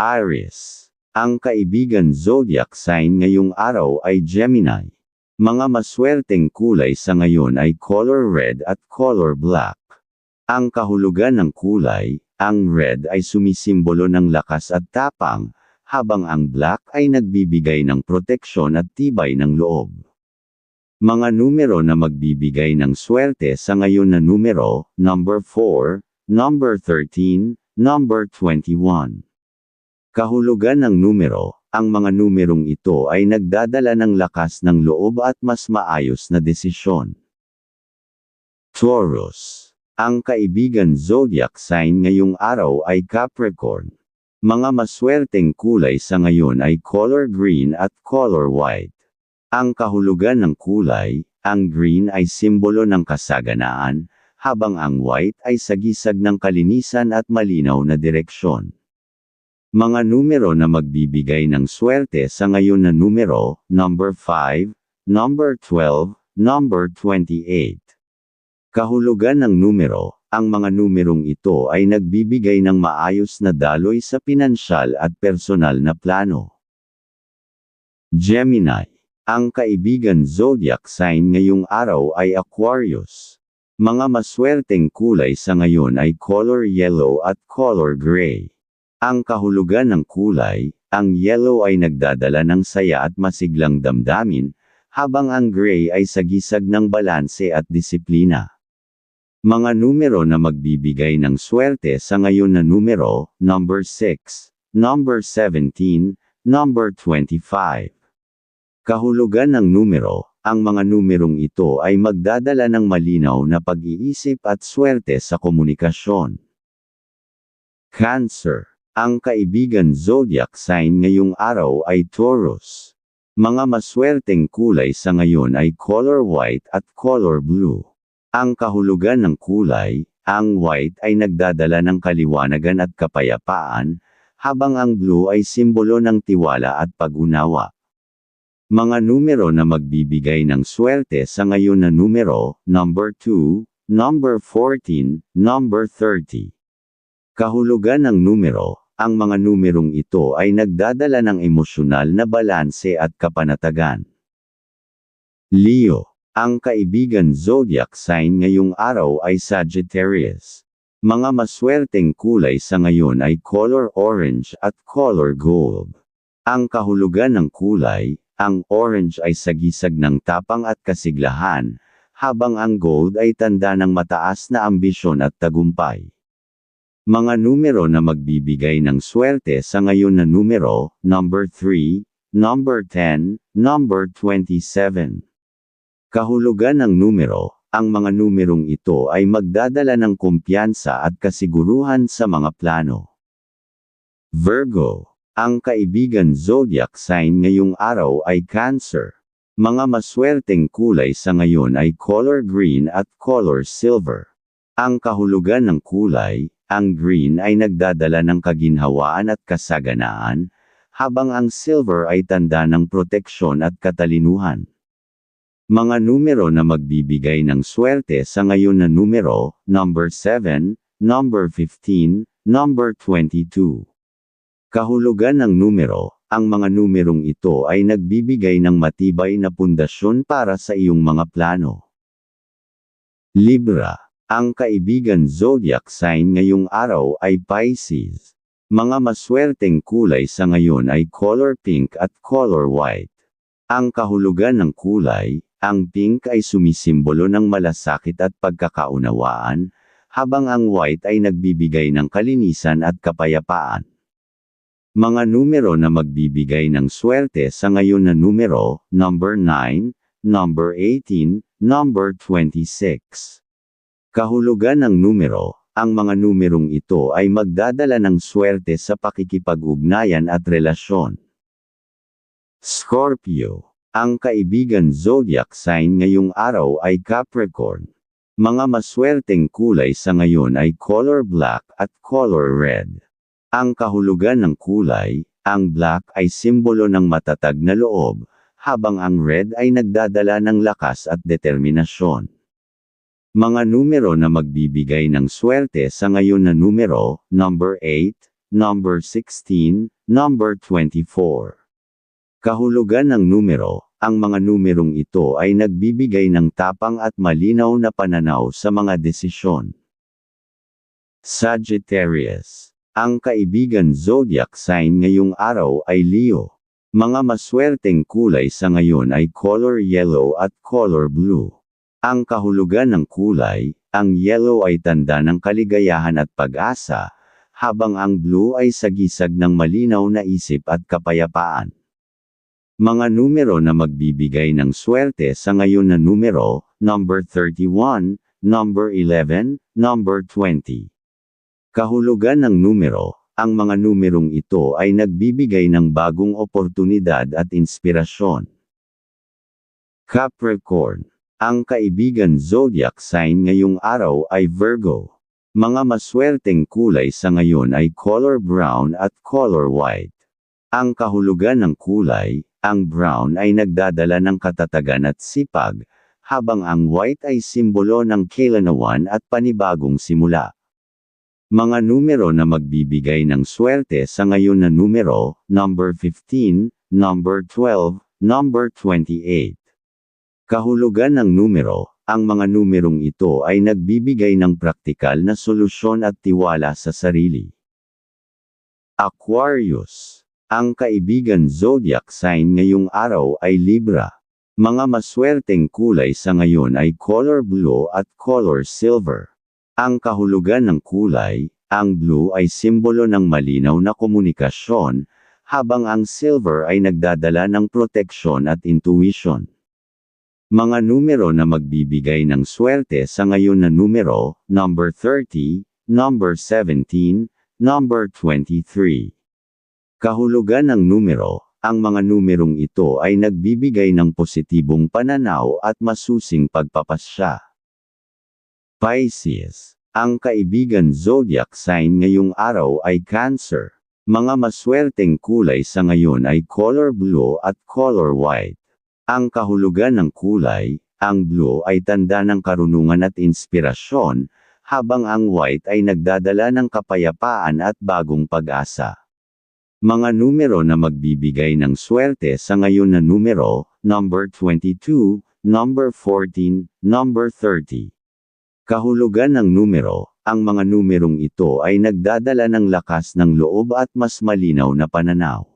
Aries. Ang kaibigan zodiac sign ngayong araw ay Gemini. Mga maswerteng kulay sa ngayon ay color red at color black. Ang kahulugan ng kulay, ang red ay sumisimbolo ng lakas at tapang, habang ang black ay nagbibigay ng proteksyon at tibay ng loob. Mga numero na magbibigay ng swerte sa ngayon na numero, number 4, number 13, number 21. Kahulugan ng numero, ang mga numerong ito ay nagdadala ng lakas ng loob at mas maayos na desisyon. Taurus. Ang kaibigan zodiac sign ngayong araw ay Capricorn. Mga maswerteng kulay sa ngayon ay color green at color white. Ang kahulugan ng kulay, ang green ay simbolo ng kasaganaan, habang ang white ay sagisag ng kalinisan at malinaw na direksyon. Mga numero na magbibigay ng swerte sa ngayon na numero, number 5, number 12, number 28. Kahulugan ng numero, ang mga numerong ito ay nagbibigay ng maayos na daloy sa pinansyal at personal na plano. Gemini. Ang kaibigan zodiac sign ngayong araw ay Aquarius. Mga maswerteng kulay sa ngayon ay color yellow at color gray. Ang kahulugan ng kulay, ang yellow ay nagdadala ng saya at masiglang damdamin, habang ang gray ay sagisag ng balanse at disiplina. Mga numero na magbibigay ng swerte sa ngayon na numero, number 6, number 17, number 25. Kahulugan ng numero, ang mga numerong ito ay magdadala ng malinaw na pag-iisip at swerte sa komunikasyon. Cancer ang kaibigan zodiac sign ngayong araw ay Taurus. Mga maswerteng kulay sa ngayon ay color white at color blue. Ang kahulugan ng kulay, ang white ay nagdadala ng kaliwanagan at kapayapaan, habang ang blue ay simbolo ng tiwala at pag-unawa. Mga numero na magbibigay ng swerte sa ngayon na numero, number 2, number 14, number 30. Kahulugan ng numero, ang mga numerong ito ay nagdadala ng emosyonal na balanse at kapanatagan. Leo, ang kaibigan zodiac sign ngayong araw ay Sagittarius. Mga maswerteng kulay sa ngayon ay color orange at color gold. Ang kahulugan ng kulay, ang orange ay sagisag ng tapang at kasiglahan, habang ang gold ay tanda ng mataas na ambisyon at tagumpay. Mga numero na magbibigay ng swerte sa ngayon na numero, number 3, number 10, number 27. Kahulugan ng numero, ang mga numerong ito ay magdadala ng kumpiyansa at kasiguruhan sa mga plano. Virgo, ang kaibigan zodiac sign ngayong araw ay Cancer. Mga maswerteng kulay sa ngayon ay color green at color silver. Ang kahulugan ng kulay, ang green ay nagdadala ng kaginhawaan at kasaganaan, habang ang silver ay tanda ng proteksyon at katalinuhan. Mga numero na magbibigay ng swerte sa ngayon na numero, number 7, number 15, number 22. Kahulugan ng numero, ang mga numerong ito ay nagbibigay ng matibay na pundasyon para sa iyong mga plano. Libra ang kaibigan zodiac sign ngayong araw ay Pisces. Mga maswerteng kulay sa ngayon ay color pink at color white. Ang kahulugan ng kulay, ang pink ay sumisimbolo ng malasakit at pagkakaunawaan, habang ang white ay nagbibigay ng kalinisan at kapayapaan. Mga numero na magbibigay ng swerte sa ngayon na numero, number 9, number 18, number 26. Kahulugan ng numero, ang mga numerong ito ay magdadala ng swerte sa pakikipag-ugnayan at relasyon. Scorpio, ang kaibigan zodiac sign ngayong araw ay Capricorn. Mga maswerteng kulay sa ngayon ay color black at color red. Ang kahulugan ng kulay, ang black ay simbolo ng matatag na loob, habang ang red ay nagdadala ng lakas at determinasyon. Mga numero na magbibigay ng swerte sa ngayon na numero, number 8, number 16, number 24. Kahulugan ng numero, ang mga numerong ito ay nagbibigay ng tapang at malinaw na pananaw sa mga desisyon. Sagittarius. Ang kaibigan zodiac sign ngayong araw ay Leo. Mga maswerteng kulay sa ngayon ay color yellow at color blue. Ang kahulugan ng kulay, ang yellow ay tanda ng kaligayahan at pag-asa, habang ang blue ay sagisag ng malinaw na isip at kapayapaan. Mga numero na magbibigay ng swerte sa ngayon na numero, number 31, number 11, number 20. Kahulugan ng numero, ang mga numerong ito ay nagbibigay ng bagong oportunidad at inspirasyon. Capricorn. Ang kaibigan zodiac sign ngayong araw ay Virgo. Mga maswerteng kulay sa ngayon ay color brown at color white. Ang kahulugan ng kulay, ang brown ay nagdadala ng katatagan at sipag, habang ang white ay simbolo ng kailanawan at panibagong simula. Mga numero na magbibigay ng swerte sa ngayon na numero, number 15, number 12, number 28. Kahulugan ng numero, ang mga numerong ito ay nagbibigay ng praktikal na solusyon at tiwala sa sarili. Aquarius. Ang kaibigan zodiac sign ngayong araw ay Libra. Mga maswerteng kulay sa ngayon ay color blue at color silver. Ang kahulugan ng kulay, ang blue ay simbolo ng malinaw na komunikasyon, habang ang silver ay nagdadala ng proteksyon at intuition. Mga numero na magbibigay ng swerte sa ngayon na numero, number 30, number 17, number 23. Kahulugan ng numero, ang mga numerong ito ay nagbibigay ng positibong pananaw at masusing pagpapasya. Pisces. Ang kaibigan zodiac sign ngayong araw ay Cancer. Mga maswerteng kulay sa ngayon ay color blue at color white. Ang kahulugan ng kulay, ang blue ay tanda ng karunungan at inspirasyon, habang ang white ay nagdadala ng kapayapaan at bagong pag-asa. Mga numero na magbibigay ng swerte sa ngayon na numero, number 22, number 14, number 30. Kahulugan ng numero, ang mga numerong ito ay nagdadala ng lakas ng loob at mas malinaw na pananaw.